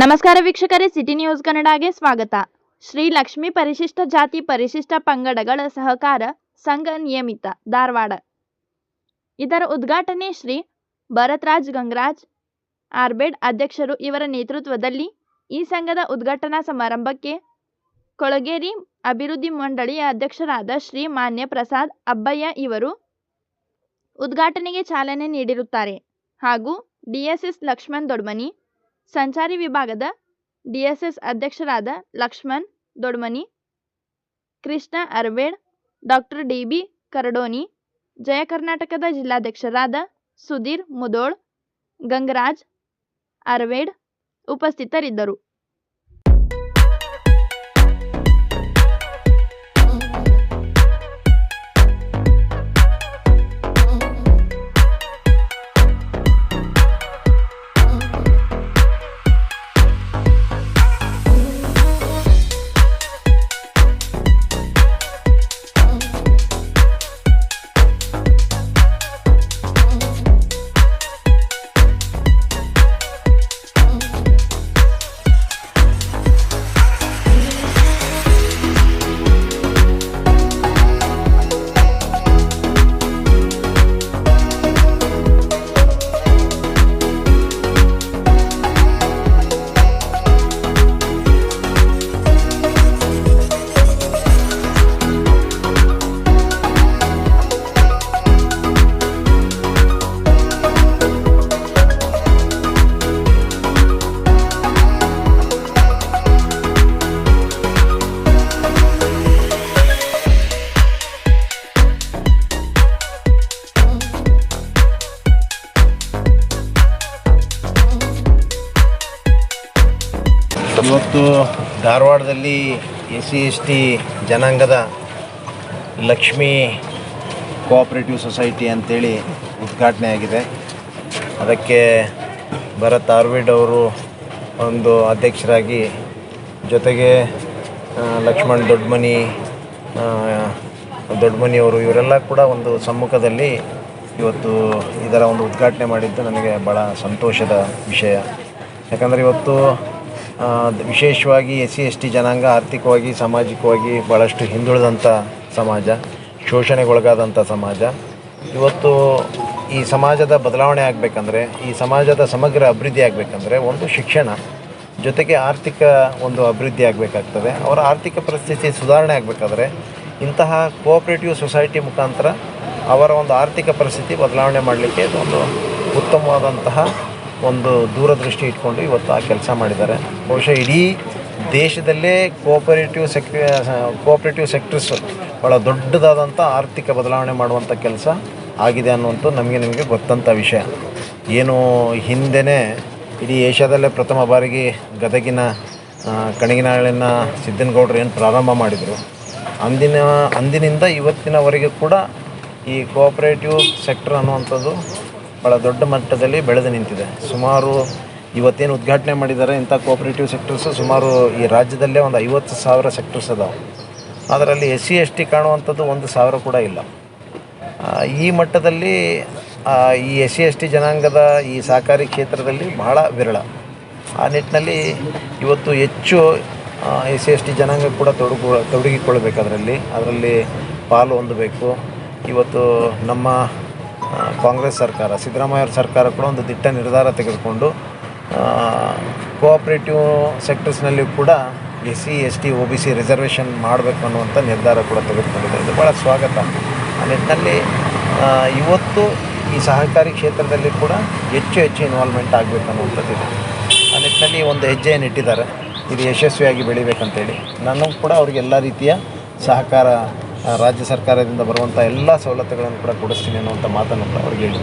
ನಮಸ್ಕಾರ ವೀಕ್ಷಕರೇ, city news ಕನ್ನಡಗೆ ಸ್ವಾಗತ. ಶ್ರೀ ಲಕ್ಷ್ಮೀ ಪರಿಶಿಷ್ಟ ಜಾತಿ ಪರಿಶಿಷ್ಟ ಪಂಗಡಗಳ ಸಹಕಾರ ಸಂಘ ನಿಯಮಿತ, ಧಾರವಾಡ. ಇದರ ಉದ್ಘಾಟನೆ ಶ್ರೀ ಭರತ್ರಾಜ್ ಗಂಗರಾಜ್ ಆರ್ಬೇಡ್ ಅಧ್ಯಕ್ಷರು ಇವರ ನೇತೃತ್ವದಲ್ಲಿ ಈ ಸಂಘದ ಉದ್ಘಾಟನಾ ಸಮಾರಂಭಕ್ಕೆ ಕೊಳಗೇರಿ ಅಭಿವೃದ್ಧಿ ಮಂಡಳಿಯ ಅಧ್ಯಕ್ಷರಾದ ಶ್ರೀ ಮಾನ್ಯ ಪ್ರಸಾದ್ ಅಬ್ಬಯ್ಯ ಇವರು ಉದ್ಘಾಟನೆಗೆ ಚಾಲನೆ ನೀಡಿರುತ್ತಾರೆ. ಹಾಗೂ ಡಿಎಸ್ಎಸ್ ಲಕ್ಷ್ಮಣ್ ದೊಡ್ಮನಿ ಸಂಚಾರಿ ವಿಭಾಗದ ಡಿಎಸ್ಎಸ್ ಅಧ್ಯಕ್ಷರಾದ Lakshman Dodmani, Krishna Arbed, doctor D B Karadoni, Jaya ಕರ್ನಾಟಕದ ಜಿಲ್ಲಾಧ್ಯಕ್ಷರಾದ ಸುಧೀರ್ ಮುದೋಳ್, ಗಂಗರಾಜ್ ಅರವೇಡ್ ಉಪಸ್ಥಿತರಿದ್ದರು. ಇವತ್ತು ಧಾರವಾಡದಲ್ಲಿ ಎಸ್ ಸಿ ಎಸ್ ಟಿ ಜನಾಂಗದ ಲಕ್ಷ್ಮೀ ಕೋಆಪ್ರೇಟಿವ್ ಸೊಸೈಟಿ ಅಂತೇಳಿ ಉದ್ಘಾಟನೆ ಆಗಿದೆ. ಅದಕ್ಕೆ ಭರತ್ ಆರ್ವಿಡ್ ಅವರು ಒಂದು ಅಧ್ಯಕ್ಷರಾಗಿ ಜೊತೆಗೆ ಲಕ್ಷ್ಮಣ್ ದೊಡ್ಡಮನಿ ದೊಡ್ಡಮನಿಯವರು ಇವರೆಲ್ಲ ಕೂಡ ಒಂದು ಸಮ್ಮುಖದಲ್ಲಿ ಇವತ್ತು ಇದರ ಒಂದು ಉದ್ಘಾಟನೆ ಮಾಡಿದ್ದು ನನಗೆ ಭಾಳ ಸಂತೋಷದ ವಿಷಯ. ಯಾಕಂದರೆ ಇವತ್ತು ವಿಶೇಷವಾಗಿ ಎಸ್ ಸಿ, ಎಸ್ ಟಿ ಜನಾಂಗ ಆರ್ಥಿಕವಾಗಿ, ಸಾಮಾಜಿಕವಾಗಿ ಭಾಳಷ್ಟು ಹಿಂದುಳಿದಂಥ ಸಮಾಜ, ಶೋಷಣೆಗೊಳಗಾದಂಥ ಸಮಾಜ. ಇವತ್ತು ಈ ಸಮಾಜದ ಬದಲಾವಣೆ ಆಗಬೇಕಂದ್ರೆ, ಈ ಸಮಾಜದ ಸಮಗ್ರ ಅಭಿವೃದ್ಧಿ ಆಗಬೇಕಂದ್ರೆ ಒಂದು ಶಿಕ್ಷಣ ಜೊತೆಗೆ ಆರ್ಥಿಕ ಒಂದು ಅಭಿವೃದ್ಧಿ ಆಗಬೇಕಾಗ್ತದೆ. ಅವರ ಆರ್ಥಿಕ ಪರಿಸ್ಥಿತಿ ಸುಧಾರಣೆ ಆಗಬೇಕಾದ್ರೆ ಇಂತಹ ಕೋಆಪ್ರೇಟಿವ್ ಸೊಸೈಟಿ ಮುಖಾಂತರ ಅವರ ಒಂದು ಆರ್ಥಿಕ ಪರಿಸ್ಥಿತಿ ಬದಲಾವಣೆ ಮಾಡಲಿಕ್ಕೆ ಒಂದು ಉತ್ತಮವಾದಂತಹ ಒಂದು ದೂರದೃಷ್ಟಿ ಇಟ್ಕೊಂಡು ಇವತ್ತು ಆ ಕೆಲಸ ಮಾಡಿದ್ದಾರೆ. ಬಹುಶಃ ಇಡೀ ದೇಶದಲ್ಲೇ ಕೋಪರೇಟಿವ್ ಸೆಕ್ ಕೋಪರೇಟಿವ್ ಸೆಕ್ಟರ್ಸ್ ಭಾಳ ದೊಡ್ಡದಾದಂಥ ಆರ್ಥಿಕ ಬದಲಾವಣೆ ಮಾಡುವಂಥ ಕೆಲಸ ಆಗಿದೆ ಅನ್ನುವಂಥ ನಮಗೆ ನಿಮಗೆ ಗೊತ್ತಂಥ ವಿಷಯ. ಏನು ಹಿಂದೆನೇ ಇಡೀ ಏಷ್ಯಾದಲ್ಲೇ ಪ್ರಥಮ ಬಾರಿಗೆ ಗದಗಿನ ಕಣಗಿನಾಳಿನ ಸಿದ್ದನಗೌಡರು ಏನು ಪ್ರಾರಂಭ ಮಾಡಿದರು. ಅಂದಿನ, ಅಂದಿನಿಂದ ಇವತ್ತಿನವರೆಗೆ ಕೂಡ ಈ ಕೋಆಪರೇಟಿವ್ ಸೆಕ್ಟರ್ ಅನ್ನುವಂಥದ್ದು ಭಾಳ ದೊಡ್ಡ ಮಟ್ಟದಲ್ಲಿ ಬೆಳೆದು ನಿಂತಿದೆ. ಸುಮಾರು ಇವತ್ತೇನು ಉದ್ಘಾಟನೆ ಮಾಡಿದ್ದಾರೆ ಇಂಥ ಕೋಆಪರೇಟಿವ್ ಸೆಕ್ಟರ್ಸು ಸುಮಾರು ಈ ರಾಜ್ಯದಲ್ಲೇ ಒಂದು ಐವತ್ತು ಸಾವಿರ ಸೆಕ್ಟರ್ಸ್ ಅದಾವೆ. ಅದರಲ್ಲಿ ಎಸ್ ಸಿ, ಎಸ್ ಟಿ ಕಾಣುವಂಥದ್ದು ಒಂದು ಸಾವಿರ ಕೂಡ ಇಲ್ಲ. ಈ ಮಟ್ಟದಲ್ಲಿ ಈ ಎಸ್ ಸಿ, ಎಸ್ ಟಿ ಜನಾಂಗದ ಈ ಸಹಕಾರಿ ಕ್ಷೇತ್ರದಲ್ಲಿ ಬಹಳ ವಿರಳ. ಆ ನಿಟ್ಟಿನಲ್ಲಿ ಇವತ್ತು ಹೆಚ್ಚು ಎಸ್ ಸಿ, ಎಸ್ ಟಿ ಜನಾಂಗ ಕೂಡ ತೊಡಗು, ತೊಡಗಿಕೊಳ್ಬೇಕು ಅದರಲ್ಲಿ. ಅದರಲ್ಲಿ ಪಾಲು ಹೊಂದಬೇಕು. ಇವತ್ತು ನಮ್ಮ ಕಾಂಗ್ರೆಸ್ ಸರ್ಕಾರ, ಸಿದ್ದರಾಮಯ್ಯ ಸರ್ಕಾರ ಕೂಡ ಒಂದು ದಿಟ್ಟ ನಿರ್ಧಾರ ತೆಗೆದುಕೊಂಡು ಕೋಆಪ್ರೇಟಿವ್ ಸೆಕ್ಟರ್ಸ್ನಲ್ಲಿ ಕೂಡ S C S T O B C reservation ಮಾಡಬೇಕು ಅನ್ನುವಂಥ ನಿರ್ಧಾರ ಕೂಡ ತೆಗೆದುಕೊಂಡಿದೆ. ಇದು ಭಾಳ ಸ್ವಾಗತ. ಆ ನಿಟ್ಟಿನಲ್ಲಿ ಇವತ್ತು ಈ ಸಹಕಾರಿ ಕ್ಷೇತ್ರದಲ್ಲಿ ಕೂಡ ಹೆಚ್ಚು ಹೆಚ್ಚು ಇನ್ವಾಲ್ವ್ಮೆಂಟ್ ಆಗಬೇಕು ಅನ್ನುವಂಥದ್ದಿದೆ. ಆ ನಿಟ್ಟಿನಲ್ಲಿ ಒಂದು ಹೆಜ್ಜೆಯನ್ನು ಇಟ್ಟಿದ್ದಾರೆ. ಇದು ಯಶಸ್ವಿಯಾಗಿ ಬೆಳಿಬೇಕಂತೇಳಿ. ನಾನು ಕೂಡ ಅವ್ರಿಗೆ ಎಲ್ಲ ರೀತಿಯ ಸಹಕಾರ ರಾಜ್ಯ ಸರ್ಕಾರದಿಂದ ಬರುವಂಥ ಎಲ್ಲ ಸವಲತ್ತುಗಳನ್ನು ಕೂಡ ಕೊಡಿಸ್ತೀನಿ ಅನ್ನುವಂಥ ಮಾತನ್ನು ಕೂಡ ಅವ್ರಿಗೆ ಹೇಳಿದ್ದೀನಿ